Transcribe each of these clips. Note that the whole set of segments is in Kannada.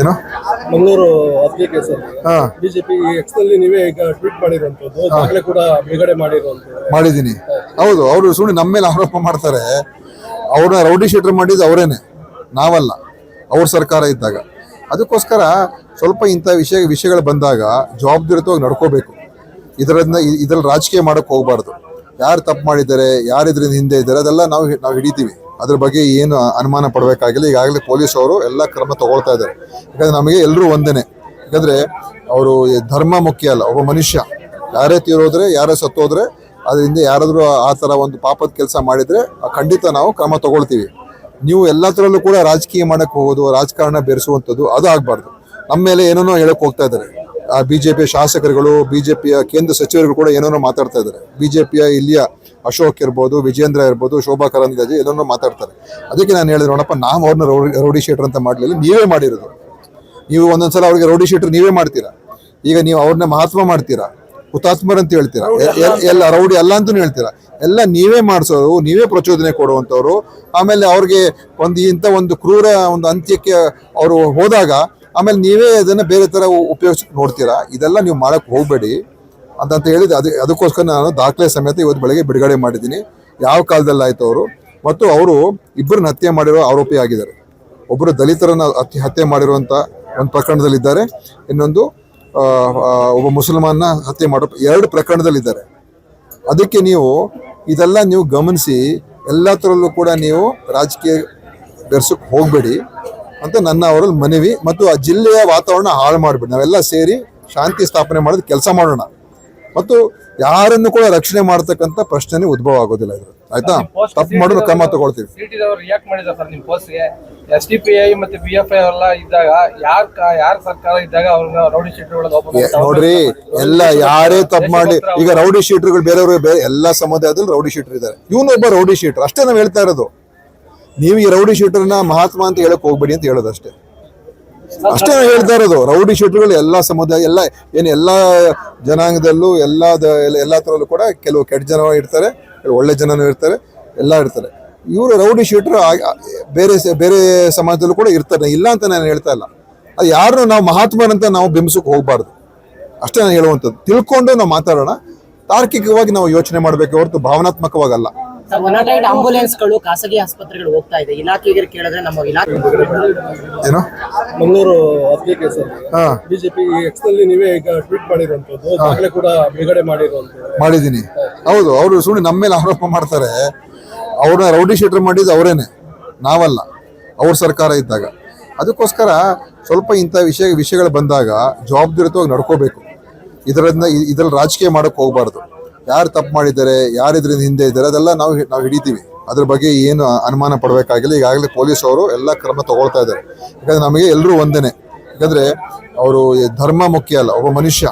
ಏನು? Mangaluru application sir. ಬಿಜೆಪಿ ಎಕ್ಸ್ನಲ್ಲಿ ನೀವೇ ಈಗ ಟ್ವೀಟ್ ಮಾಡಿರುವಂತದ್ದು ಕೂಡ ಬಿಡುಗಡೆ ಮಾಡಿರುವಂತದ್ದು ಮಾಡಿದ್ದೀನಿ. ಹೌದು ಅವರು ಸುಮ್ಮನೆ ನಮ್ಮ ಮೇಲೆ ಆರೋಪ ಮಾಡ್ತಾರೆ. ಅವ್ರನ್ನ ರೌಡಿ ಶೀಟರ್ ಮಾಡಿದ್ದು ಅವರೇನೆ. ನಾವಲ್ಲ. ಅವ್ರ ಸರ್ಕಾರ ಇದ್ದಾಗ. ಅದಕ್ಕೋಸ್ಕರ ಸ್ವಲ್ಪ ಇಂಥ ವಿಷಯ ವಿಷಯಗಳು ಬಂದಾಗ ಜವಾಬ್ದಾರಿತವಾಗಿ ನಡ್ಕೋಬೇಕು. ಇದರಿಂದ ಇದರಲ್ಲಿ ರಾಜಕೀಯ ಮಾಡೋಕ್ಕೆ ಹೋಗಬಾರ್ದು. ಯಾರು ತಪ್ಪು ಮಾಡಿದ್ದಾರೆ ಯಾರು ಇದರಿಂದ ಹಿಂದೆ ಇದ್ದಾರೆ ಅದೆಲ್ಲ ನಾವು ನಾವು ಹಿಡಿತೀವಿ. ಅದ್ರ ಬಗ್ಗೆ ಏನು ಅನುಮಾನ ಪಡಬೇಕಾಗಿಲ್ಲ. ಈಗಾಗಲೇ ಪೊಲೀಸ್ ಅವರು ಎಲ್ಲ ಕ್ರಮ ತಗೊಳ್ತಾ ಇದ್ದಾರೆ. ಯಾಕಂದ್ರೆ ನಮಗೆ ಎಲ್ಲರೂ ಒಂದೇನೆ. ಯಾಕಂದ್ರೆ ಅವರು ಧರ್ಮ ಮುಖ್ಯ ಅಲ್ಲ, ಒಬ್ಬ ಮನುಷ್ಯ. ಯಾರೇ ತೀರೋದ್ರೆ, ಯಾರೇ ಸತ್ತೋದ್ರೆ, ಅದರಿಂದ ಯಾರಾದರೂ ಆ ಥರ ಒಂದು ಪಾಪದ ಕೆಲಸ ಮಾಡಿದರೆ ಖಂಡಿತ ನಾವು ಕ್ರಮ ತಗೊಳ್ತೀವಿ. ನೀವು ಎಲ್ಲದರಲ್ಲೂ ಕೂಡ ರಾಜಕೀಯ ಮಾಡೋಕ್ಕೆ ಹೋಗೋದು, ರಾಜಕಾರಣ ಬೆರೆಸುವಂಥದ್ದು ಅದು ಆಗಬಾರ್ದು. ನಮ್ಮ ಮೇಲೆ ಏನೇನೋ ಹೇಳೋಕೆ ಹೋಗ್ತಾ ಇದ್ದಾರೆ. ಆ ಬಿಜೆಪಿಯ ಶಾಸಕರುಗಳು, ಬಿಜೆಪಿಯ ಕೇಂದ್ರ ಸಚಿವರುಗಳು ಕೂಡ ಏನೇನೋ ಮಾತಾಡ್ತಾ ಇದ್ದಾರೆ. ಬಿ ಜೆ ಪಿಯ ಇಲ್ಲಿಯ ಅಶೋಕ್ ಇರ್ಬೋದು ವಿಜೇಂದ್ರ ಇರ್ಬೋದು ಶೋಭಾ ಕರಂದ್ಲಾಜೆ ಎಲ್ಲರೂ ಮಾತಾಡ್ತಾರೆ. ಅದಕ್ಕೆ ನಾನು ಹೇಳಿದೆ ನೋಡಪ್ಪ ನಾವು ಅವ್ರನ್ನ ರೌಡಿ ರೌಡಿ ಶೀಟರ್ ಅಂತ ಮಾಡಲಿಲ್ಲ ನೀವೇ ಮಾಡಿರೋದು. ನೀವು ಒಂದೊಂದ್ಸಲ ಅವ್ರಿಗೆ ರೌಡಿ ಶೀಟರ್ ನೀವೇ ಮಾಡ್ತೀರಾ? ಈಗ ನೀವು ಅವ್ರನ್ನ ಮಹಾತ್ಮ ಮಾಡ್ತೀರಾ? ಹುತಾತ್ಮರ್ ಅಂತ ಹೇಳ್ತೀರಾ? ಎಲ್ಲ ರೌಡಿ ಅಲ್ಲ ಅಂತೂ ಹೇಳ್ತೀರಾ? ಎಲ್ಲ ನೀವೇ ಮಾಡಿಸೋರು ನೀವೇ ಪ್ರಚೋದನೆ ಕೊಡುವಂಥವ್ರು. ಆಮೇಲೆ ಅವ್ರಿಗೆ ಒಂದು ಇಂಥ ಒಂದು ಕ್ರೂರ ಒಂದು ಅಂತ್ಯಕ್ಕೆ ಅವರು ಹೋದಾಗ ಆಮೇಲೆ ನೀವೇ ಅದನ್ನು ಬೇರೆ ಥರ ಉಪಯೋಗಿಸ್ ನೋಡ್ತೀರಾ? ಇದೆಲ್ಲ ನೀವು ಮಾಡಕ್ಕೆ ಹೋಗಬೇಡಿ. ಅಂತಂತ ಹೇಳಿದ. ಅದು, ಅದಕ್ಕೋಸ್ಕರ ನಾನು ದಾಖಲೆ ಸಮೇತ ಇವತ್ತು ಬೆಳಗ್ಗೆ ಬಿಡುಗಡೆ ಮಾಡಿದ್ದೀನಿ. ಯಾವ ಕಾಲದಲ್ಲಿ ಆಯಿತು ಅವರು? ಮತ್ತು ಅವರು ಇಬ್ಬರನ್ನ ಹತ್ಯೆ ಮಾಡಿರೋ ಆರೋಪಿ ಆಗಿದ್ದಾರೆ. ಒಬ್ಬರು ದಲಿತರನ್ನು ಹತ್ಯೆ ಹತ್ಯೆ ಮಾಡಿರುವಂಥ ಒಂದು ಪ್ರಕರಣದಲ್ಲಿದ್ದಾರೆ. ಇನ್ನೊಂದು ಒಬ್ಬ ಮುಸಲ್ಮಾನ ಹತ್ಯೆ ಮಾಡೋ ಎರಡು ಪ್ರಕರಣದಲ್ಲಿದ್ದಾರೆ. ಅದಕ್ಕೆ ನೀವು ಇದೆಲ್ಲ ನೀವು ಗಮನಿಸಿ ಎಲ್ಲ ಥರಲ್ಲೂ ಕೂಡ ನೀವು ರಾಜಕೀಯ ಬೆರ್ಸಕ್ಕೆ ಹೋಗಬೇಡಿ ಅಂತ ನನ್ನ ಅವರಲ್ಲಿ ಮನವಿ. ಮತ್ತು ಆ ಜಿಲ್ಲೆಯ ವಾತಾವರಣ ಹಾಳು ಮಾಡಿಬಿಡಿ. ನಾವೆಲ್ಲ ಸೇರಿ ಶಾಂತಿ ಸ್ಥಾಪನೆ ಮಾಡೋದು ಕೆಲಸ ಮಾಡೋಣ. ಮತ್ತು ಯಾರನ್ನು ಕೂಡ ರಕ್ಷಣೆ ಮಾಡತಕ್ಕಂತ ಪ್ರಶ್ನೆ ಉದ್ಭವ ಆಗೋದಿಲ್ಲ ಇದು ಆಯ್ತಾ? ತಪ್ಪು ಮಾಡಲು ಕ್ರಮ ತಗೊಳ್ತೀವಿ. ಸಿಟಿ ಅವರು ರಿಯಾಕ್ಟ್ ಮಾಡಿದ್ದಾರೆ ಸರ್ ನಿಮ್ ಪೋಸ್ಟ್ಗೆ ಎಸ್ ಡಿ ಪಿ ಐ ಮತ್ತೆ ಪಿ ಎಫ್ ಐ ಎಲ್ಲ ಇದ್ದಾಗ ಯಾರ್ ಯಾರ ಸರ್ಕಾರ ಇದ್ದಾಗ ಅವ್ರನ್ನ ರೌಡಿ ನೋಡ್ರಿ ಎಲ್ಲ ಯಾರೇ ತಪ್ಪು ಮಾಡಿ ಈಗ ರೌಡಿ ಶೀಟರ್ಗಳು ಬೇರೆಯವರು ಬೇರೆ ಎಲ್ಲ ಸಮುದಾಯದಲ್ಲಿ ರೌಡಿ ಶೀಟರ್ ಇದ್ದಾರೆ. ಇವನೊಬ್ಬ ರೌಡಿ ಶೀಟರ್ ಅಷ್ಟೇ ನಾವು ಹೇಳ್ತಾ ಇರೋದು. ನೀವು ಈ ರೌಡಿ ಶೀಟರ್ನ ಮಹಾತ್ಮ ಅಂತ ಹೇಳಕ್ ಹೋಗ್ಬೇಡಿ ಅಂತ ಹೇಳೋದು ಅಷ್ಟೇ. ಅಷ್ಟೇ ಹೇಳ್ತಾ ಇರೋದು, ರೌಡಿ ಶೀಟರ್ಗಳು ಎಲ್ಲ ಸಮುದಾಯ, ಎಲ್ಲ ಏನು ಎಲ್ಲ ಜನಾಂಗದಲ್ಲೂ ಎಲ್ಲ ಎಲ್ಲ ಥರಲ್ಲೂ ಕೂಡ ಕೆಲವು ಕೆಟ್ಟ ಜನ ಇರ್ತಾರೆ, ಒಳ್ಳೆ ಜನನೂ ಇರ್ತಾರೆ, ಎಲ್ಲ ಇರ್ತಾರೆ. ಇವರು ರೌಡಿ ಶೀಟರ್ ಬೇರೆ ಬೇರೆ ಸಮಾಜದಲ್ಲೂ ಕೂಡ ಇರ್ತಾರೆ, ಇಲ್ಲ ಅಂತ ನಾನು ಹೇಳ್ತಾ ಇಲ್ಲ. ಅದು ಯಾರನ್ನು ನಾವು ಮಹಾತ್ಮರಂತ ನಾವು ಬಿಂಬಿಸಕ್ಕೆ ಹೋಗಬಾರ್ದು. ಅಷ್ಟೇ ನಾನು ಹೇಳುವಂಥದ್ದು. ತಿಳ್ಕೊಂಡು ನಾವು ಮಾತಾಡೋಣ. ತಾರ್ಕಿಕವಾಗಿ ನಾವು ಯೋಚನೆ ಮಾಡಬೇಕು ಹೊರತು ಭಾವನಾತ್ಮಕವಾಗಲ್ಲ. ಒನ್ ಆಂಬುಲೆನ್ಸ್ ಆಂಬುಲೆನ್ಸ್ಗಳು ಖಾಸಗಿ ಆಸ್ಪತ್ರೆಗಳು ಹೋಗ್ತಾ ಇದೆ. ಇಲಾಖೆಗೆ ಕೇಳಿದ್ರೆ ನಮ್ಮ ಇಲಾಖೆ ಏನು? Mangaluru application sir. ಬಿಜೆಪಿ ಎಕ್ಸ್ನಲ್ಲಿ ನೀವೇ ಈಗ ಟ್ವೀಟ್ ಮಾಡಿರುವಂತದ್ದು ದಾಖಲೆ ಕೂಡ ಬಿಡುಗಡೆ ಮಾಡಿರುವಂತದ್ದು ಮಾಡಿದ್ದೀನಿ. ಹೌದು ಅವರು ಸುಮ್ಮನೆ ನಮ್ಮ ಮೇಲೆ ಆರೋಪ ಮಾಡ್ತಾರೆ. ಅವ್ರನ್ನ ರೌಡಿ ಶೀಟರ್ ಮಾಡಿದ್ದು ಅವರೇನೆ. ನಾವಲ್ಲ. ಅವ್ರ ಸರ್ಕಾರ ಇದ್ದಾಗ. ಅದಕ್ಕೋಸ್ಕರ ಸ್ವಲ್ಪ ಇಂಥ ವಿಷಯ ವಿಷಯಗಳು ಬಂದಾಗ ಜವಾಬ್ದಾರಿತವಾಗಿ ನಡ್ಕೋಬೇಕು. ಇದರಿಂದ ಇದರಲ್ಲಿ ರಾಜಕೀಯ ಮಾಡೋಕ್ಕೆ ಹೋಗ್ಬಾರ್ದು. ಯಾರು ತಪ್ಪು ಮಾಡಿದ್ದಾರೆ ಯಾರು ಇದರಿಂದ ಹಿಂದೆ ಇದ್ದಾರೆ, ಅದೆಲ್ಲ ನಾವು ನಾವು ಹಿಡಿತೀವಿ. ಅದ್ರ ಬಗ್ಗೆ ಏನು ಅನುಮಾನ ಪಡಬೇಕಾಗಿಲ್ಲ. ಈಗಾಗಲೇ ಪೊಲೀಸ್ ಅವರು ಎಲ್ಲ ಕ್ರಮ ತಗೊಳ್ತಾ ಇದ್ದಾರೆ. ಯಾಕಂದ್ರೆ ನಮಗೆ ಎಲ್ಲರೂ ಒಂದೇನೆ. ಯಾಕಂದ್ರೆ ಅವರು ಧರ್ಮ ಮುಖ್ಯ ಅಲ್ಲ, ಒಬ್ಬ ಮನುಷ್ಯ.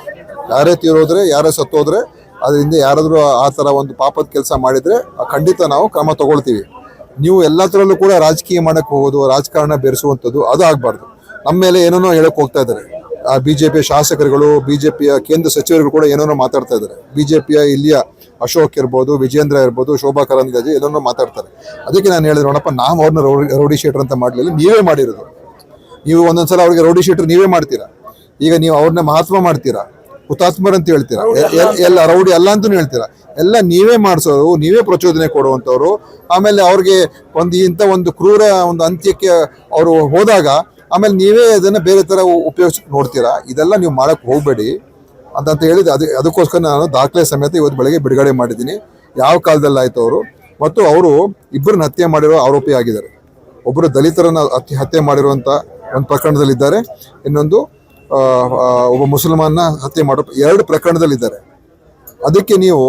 ಯಾರೇ ತೀರೋದ್ರೆ, ಯಾರೇ ಸತ್ತೋದ್ರೆ, ಅದರಿಂದ ಯಾರಾದರೂ ಆ ಥರ ಒಂದು ಪಾಪದ ಕೆಲಸ ಮಾಡಿದ್ರೆ ಖಂಡಿತ ನಾವು ಕ್ರಮ ತಗೊಳ್ತೀವಿ. ನೀವು ಎಲ್ಲದರಲ್ಲೂ ಕೂಡ ರಾಜಕೀಯ ಮಾಡಕ್ಕೆ ಹೋಗೋದು, ರಾಜಕಾರಣ ಬೆರೆಸುವಂಥದ್ದು ಅದು ಆಗಬಾರ್ದು. ನಮ್ಮ ಮೇಲೆ ಏನೇನೋ ಹೇಳಕ್ ಹೋಗ್ತಾ ಇದ್ದಾರೆ. ಆ ಬಿಜೆಪಿಯ ಶಾಸಕರುಗಳು ಬಿಜೆಪಿಯ ಕೇಂದ್ರ ಸಚಿವರುಗಳು ಕೂಡ ಏನೇನೋ ಮಾತಾಡ್ತಾ ಇದ್ದಾರೆ. ಬಿಜೆಪಿಯ ಇಲ್ಲಿಯ ಅಶೋಕ್ ಇರ್ಬೋದು ವಿಜೇಂದ್ರ ಇರ್ಬೋದು ಶೋಭಾ ಕರಂದ್ಲಾಜೆ ಏನೇನೋ ಮಾತಾಡ್ತಾರೆ. ಅದಕ್ಕೆ ನಾನು ಹೇಳಿದೆ ನೋಡಪ್ಪ ನಾವು ಅವ್ರನ್ನ ರೌಡಿ ರೌಡಿ ಶೀಟರ್ ಅಂತ ಮಾಡಲಿಲ್ಲ ನೀವೇ ಮಾಡಿರೋದು. ನೀವು ಒಂದೊಂದ್ಸಲ ಅವ್ರಿಗೆ ರೌಡಿ ಶೀಟರ್ ನೀವೇ ಮಾಡ್ತೀರಾ? ಈಗ ನೀವು ಅವ್ರನ್ನ ಮಹಾತ್ಮ ಮಾಡ್ತೀರಾ? ಹುತಾತ್ಮರ್ ಅಂತ ಹೇಳ್ತೀರಾ? ಎಲ್ಲ ರೌಡಿ ಅಲ್ಲ ಅಂತೂ ಹೇಳ್ತೀರಾ? ಎಲ್ಲ ನೀವೇ ಮಾಡಿಸೋರು ನೀವೇ ಪ್ರಚೋದನೆ ಕೊಡುವಂಥವ್ರು. ಆಮೇಲೆ ಅವ್ರಿಗೆ ಒಂದು ಇಂಥ ಒಂದು ಕ್ರೂರ ಒಂದು ಅಂತ್ಯಕ್ಕೆ ಅವರು ಹೋದಾಗ ಆಮೇಲೆ ನೀವೇ ಅದನ್ನು ಬೇರೆ ಥರ ಉಪಯೋಗಿಸ್ ನೋಡ್ತೀರಾ? ಇದೆಲ್ಲ ನೀವು ಮಾಡಕ್ಕೆ ಹೋಗಬೇಡಿ. ಅಂತಂತ ಹೇಳಿದ ಅದು ಅದಕ್ಕೋಸ್ಕರ ನಾನು ದಾಖಲೆ ಸಮೇತ ಇವತ್ತು ಬೆಳಗ್ಗೆ ಬಿಡುಗಡೆ ಮಾಡಿದ್ದೀನಿ. ಯಾವ ಕಾಲದಲ್ಲಿ ಆಯ್ತು ಅವರು? ಮತ್ತು ಅವರು ಇಬ್ಬರನ್ನ ಹತ್ಯೆ ಮಾಡಿರೋ ಆರೋಪಿ ಆಗಿದ್ದಾರೆ. ಒಬ್ಬರು ದಲಿತರನ್ನು ಹತ್ಯೆ ಹತ್ಯೆ ಮಾಡಿರುವಂಥ ಒಂದು ಪ್ರಕರಣದಲ್ಲಿದ್ದಾರೆ. ಇನ್ನೊಂದು ಒಬ್ಬ ಮುಸಲ್ಮಾನ ಹತ್ಯೆ ಮಾಡೋ ಎರಡು ಪ್ರಕರಣದಲ್ಲಿದ್ದಾರೆ. ಅದಕ್ಕೆ ನೀವು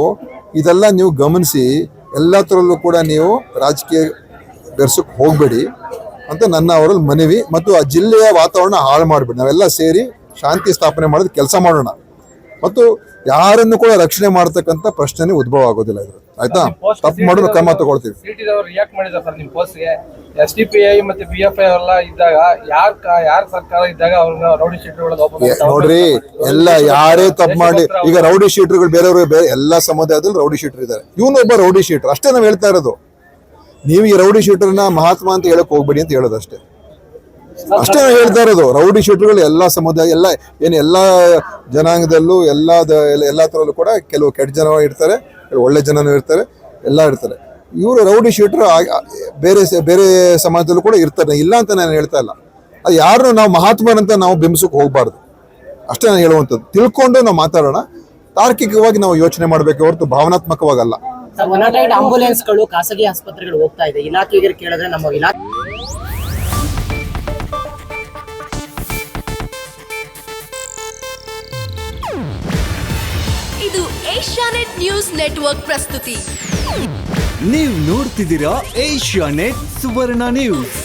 ಇದೆಲ್ಲ ನೀವು ಗಮನಿಸಿ ಎಲ್ಲ ಥರಲ್ಲೂ ಕೂಡ ನೀವು ರಾಜಕೀಯ ಬೆರ್ಸಕ್ಕೆ ಹೋಗಬೇಡಿ. ಅಂತ ನನ್ನ ಅವರಲ್ಲಿ ಮನವಿ ಮತ್ತು ಆ ಜಿಲ್ಲೆಯ ವಾತಾವರಣ ಹಾಳು ಮಾಡಿಬಿಡಿ. ನಾವೆಲ್ಲ ಸೇರಿ ಶಾಂತಿ ಸ್ಥಾಪನೆ ಮಾಡೋದು ಕೆಲಸ ಮಾಡೋಣ. ಮತ್ತು ಯಾರನ್ನು ಕೂಡ ರಕ್ಷಣೆ ಮಾಡ್ತಕ್ಕಂಥ ಪ್ರಶ್ನೆ ಉದ್ಭವ ಆಗೋದಿಲ್ಲ ಇದು. ಆಯ್ತಾ? ತಪ್ಪು ಮಾಡೋದು ಕ್ರಮ ತಗೊಳ್ತೀವಿ. ಸಿಟಿ ರಿಯಾಕ್ಟ್ ಮಾಡಿದ್ದಾರೆ ಸರ್ ನಿಮ್ ಪೋಸ್ಟ್ಗೆ ಎಸ್ ಡಿ ಪಿ ಐ ಮತ್ತೆ ಪಿ ಎಫ್ ಐ ಎಲ್ಲ ಇದ್ದಾಗ ಯಾರ್ ಯಾರ ಸರ್ಕಾರ ಇದ್ದಾಗ ಅವ್ರನ್ನ ರೌಡಿ ಶೀಟರ್ಗಳು ಏ, ಓಪನ್ ನೋಡ್ರಿ ಎಲ್ಲ ಯಾರೇ ತಪ್ಪು ಮಾಡಿ ಈಗ ರೌಡಿ ಶೀಟರ್ಗಳು ಬೇರೆಯವರು ಬೇರೆ ಎಲ್ಲ ಸಮುದಾಯದಲ್ಲಿ ರೌಡಿ ಶೀಟರ್ ಇದ್ದಾರೆ. ಇವನೊಬ್ಬ ರೌಡಿ ಶೀಟರ್. ಅಷ್ಟೇ ನಾವು ಹೇಳ್ತಾ ಇರೋದು. ನೀವು ಈ ರೌಡಿ ಶೂಟರ್ನ ಮಹಾತ್ಮ ಅಂತ ಹೇಳಕ್ ಹೋಗ್ಬೇಡಿ ಅಂತ ಹೇಳೋದು ಅಷ್ಟೇ ಅಷ್ಟೇ ಹೇಳ್ತಾ ಇರೋದು, ರೌಡಿ ಶೂಟರ್ಗಳು ಎಲ್ಲ ಸಮುದಾಯ, ಎಲ್ಲ ಏನು ಎಲ್ಲ ಜನಾಂಗದಲ್ಲೂ ಎಲ್ಲ ಎಲ್ಲ ಥರಲ್ಲೂ ಕೂಡ ಕೆಲವು ಕೆಟ್ಟ ಜನ ಇರ್ತಾರೆ, ಒಳ್ಳೆ ಜನನೂ ಇರ್ತಾರೆ, ಎಲ್ಲ ಇರ್ತಾರೆ. ಇವರು ರೌಡಿ ಶೂಟರ್ ಬೇರೆ ಬೇರೆ ಸಮಾಜದಲ್ಲೂ ಕೂಡ ಇರ್ತಾರೆ, ಇಲ್ಲ ಅಂತ ನಾನು ಹೇಳ್ತಾ ಇಲ್ಲ. ಅದು ಯಾರನ್ನು ನಾವು ಮಹಾತ್ಮರಂತ ನಾವು ಬಿಂಬಿಸೋಕೆ ಹೋಗಬಾರ್ದು. ಅಷ್ಟೇ ನಾನು ಹೇಳುವಂಥದ್ದು. ತಿಳ್ಕೊಂಡು ನಾವು ಮಾತಾಡೋಣ. ತಾರ್ಕಿಕವಾಗಿ ನಾವು ಯೋಚನೆ ಮಾಡಬೇಕು ಹೊರತು ಭಾವನಾತ್ಮಕವಾಗಲ್ಲ. ಒನ್ ಆಂಬುಲೆನ್ಸ್ ಆಂಬುಲೆನ್ಸ್ಗಳು ಖಾಸಗಿ ಆಸ್ಪತ್ರೆಗಳು ಹೋಗ್ತಾ ಇದೆ. ಇಲಾಖೆಗೆ ಕೇಳಿದ್ರೆ ನಮ್ಮ ಇಲಾಖೆ ಇದು ಏಷ್ಯಾನೆಟ್ ನ್ಯೂಸ್ ನೆಟ್ವರ್ಕ್ ಪ್ರಸ್ತುತಿ. ನೀವು ನೋಡ್ತಿದ್ದೀರಾ ಏಷ್ಯಾ ನೆಟ್ ಸುವರ್ಣ ನ್ಯೂಸ್.